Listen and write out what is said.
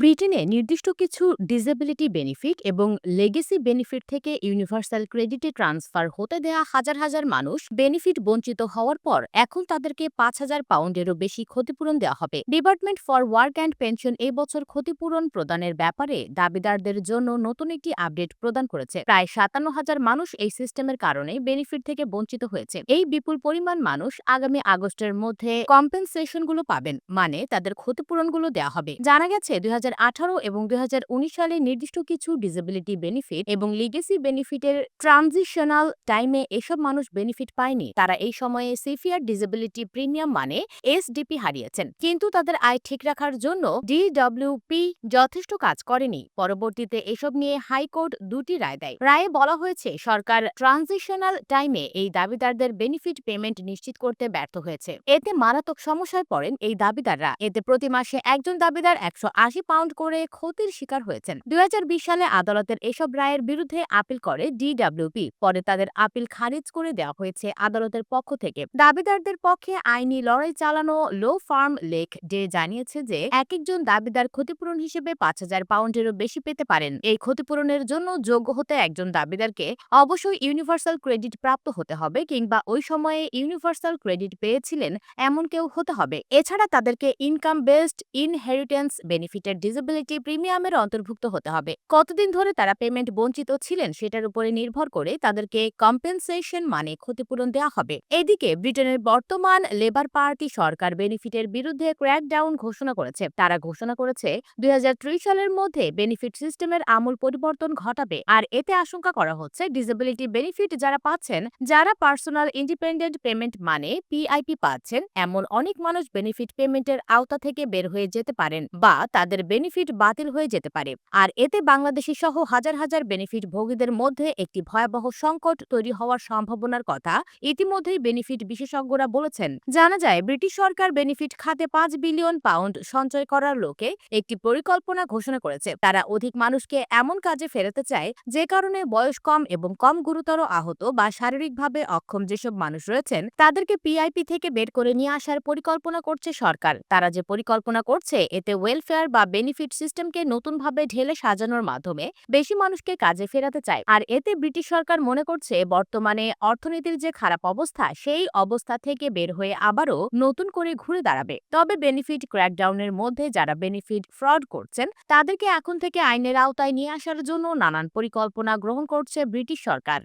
ব্রিটেনে নির্দিষ্ট কিছু ডিসেবিলিটি বেনিফিট এবং লেগেসি বেনিফিট থেকে ইউনিভার্সাল ক্রেডিটে ট্রান্সফার হতে দেয়া হাজার হাজার মানুষ বেনিফিট বঞ্চিত হওয়ার পর এখন তাদেরকে পাঁচ হাজার পাউন্ডেরও বেশি ক্ষতিপূরণ দেওয়া হবে। Department for work and pension এই বছর ক্ষতিপূরণ প্রদানের ব্যাপারে দাবিদারদের জন্য নতুন একটি আপডেট প্রদান করেছে। প্রায় সাতান্ন হাজার মানুষ এই সিস্টেমের কারণে বেনিফিট থেকে বঞ্চিত হয়েছে। এই বিপুল পরিমাণ মানুষ আগামী আগস্টের মধ্যে কম্পেনসেশনগুলো পাবেন মানে তাদের ক্ষতিপূরণগুলো দেওয়া হবে। জানা গেছে, দুই হাজার এবং দুই হাজার উনিশ সালে নির্দিষ্ট কিছু ডিসেবিলিটি বেনিফিট এবং লিগেসি বেনিফিটের ট্রানজিশনাল টাইমে এসব মানুষ বেনিফিট পায়নি। তারা এই সময়ে সিভিয়ার ডিসেবিলিটি প্রিমিয়াম মানে এসডিপি হারিয়েছেন। কিন্তু তাদের আয় ঠিক রাখার জন্য ডিডব্লিউপি যথেষ্ট কাজ করেনি। পরবর্তীতে এসব নিয়ে হাইকোর্ট দুটি রায় দেয়। রায়ে বলা হয়েছে, সরকার ট্রানজিশনাল টাইমে এই দাবিদারদের বেনিফিট পেমেন্ট নিশ্চিত করতে ব্যর্থ হয়েছে। এতে মারাত্মক সমস্যায় পড়েন এই দাবিদাররা। এতে প্রতি মাসে একজন দাবিদার একশো আশি পাউন্ড করে ক্ষতির শিকার হয়েছেন। দুই হাজার বিশ সালে আদালতের এসব রায়ের বিরুদ্ধে আপিল করে ডিডব্লিউপি পরে তাদের আপিল খারিজ করে দেওয়া হয়েছে আদালতের পক্ষ থেকে। দাবিদারদের পক্ষে আইনি লড়াই চালানো লো ফার্ম লেক ডে জানিয়েছে যে এক একজন দাবিদার ক্ষতিপূরণ হিসেবে পাঁচ হাজার পাউন্ডেরও বেশি পেতে পারেন। এই ক্ষতিপূরণের জন্য যোগ্য হতে একজন দাবিদারকে অবশ্যই ইউনিভার্সাল ক্রেডিট প্রাপ্ত হতে হবে কিংবা ওই সময়ে ইউনিভার্সাল ক্রেডিট পেয়েছিলেন এমন কেউ হতে হবে। এছাড়া তাদেরকে ইনকাম বেসড ইনহেরিটেন্স বেনিফিটের ডিসেবিলিটি প্রিমিয়ামের অন্তর্ভুক্ত হতে হবে। কতদিন ধরে তারা পেমেন্ট বঞ্চিত ছিলেন সেটার উপরে নির্ভর করে তাদেরকে কম্পেনসেশন মানে ক্ষতিপূরণ দেওয়া হবে। এদিকে ব্রিটেনের বর্তমান লেবার পার্টি সরকার বেনিফিটের বিরুদ্ধে ক্র্যাকডাউন ঘোষণা করেছে। তারা ঘোষণা করেছে, দুই সালের মধ্যে বেনিফিট সিস্টেমের আমূল পরিবর্তন ঘটাবে। আর এতে আশঙ্কা করা হচ্ছে ডিসেবিলিটি বেনিফিট যারা পাচ্ছেন, যারা পার্সোনাল ইন্ডিপেন্ডেন্ট পেমেন্ট মানে পিআইপি পাচ্ছেন, এমন অনেক মানুষ বেনিফিট পেমেন্টের আওতা থেকে বের হয়ে যেতে পারেন বা তাদের বেনিফিট বাতিল হয়ে যেতে পারে। আর এতে বাংলাদেশি সহ হাজার হাজার বেনিফিট ভোগীদের মধ্যে একটি ভয়াবহ সংকট তৈরি হওয়ার সম্ভাবনার কথা ইতিমধ্যেই বেনিফিট বিশেষজ্ঞরা বলেছেন। জানা যায়, ব্রিটিশ সরকার বেনিফিট খাতে পাঁচ বিলিয়ন পাউন্ড সঞ্চয় করার লোকে একটি পরিকল্পনা ঘোষণা করেছে। তারা অধিক মানুষকে এমন কাজে ফেরাতে চায় যে কারণে বয়স কম এবং কম গুরুতর আহত বা শারীরিকভাবে অক্ষম যেসব মানুষ রয়েছেন, তাদেরকে পিআইপি থেকে বের করে নিয়ে আসার পরিকল্পনা করছে সরকার। তারা যে পরিকল্পনা করছে, এতে ওয়েলফেয়ার বা বেনিফিট সিস্টেমকে নতুনভাবে ঢেলে সাজানোর মাধ্যমে বেশি মানুষকে কাজে ফেরাতে চায়। আর এতে ব্রিটিশ সরকার মনে করছে, বর্তমানে অর্থনীতির যে খারাপ অবস্থা, সেই অবস্থা থেকে বের হয়ে আবারও নতুন করে ঘুরে দাঁড়াবে। তবে বেনিফিট ক্র্যাকডাউনের মধ্যে যারা বেনিফিট ফ্রড করছেন, তাদেরকে এখন থেকে আইনের আওতায় নিয়ে আসার জন্য নানান পরিকল্পনা গ্রহণ করছে ব্রিটিশ সরকার।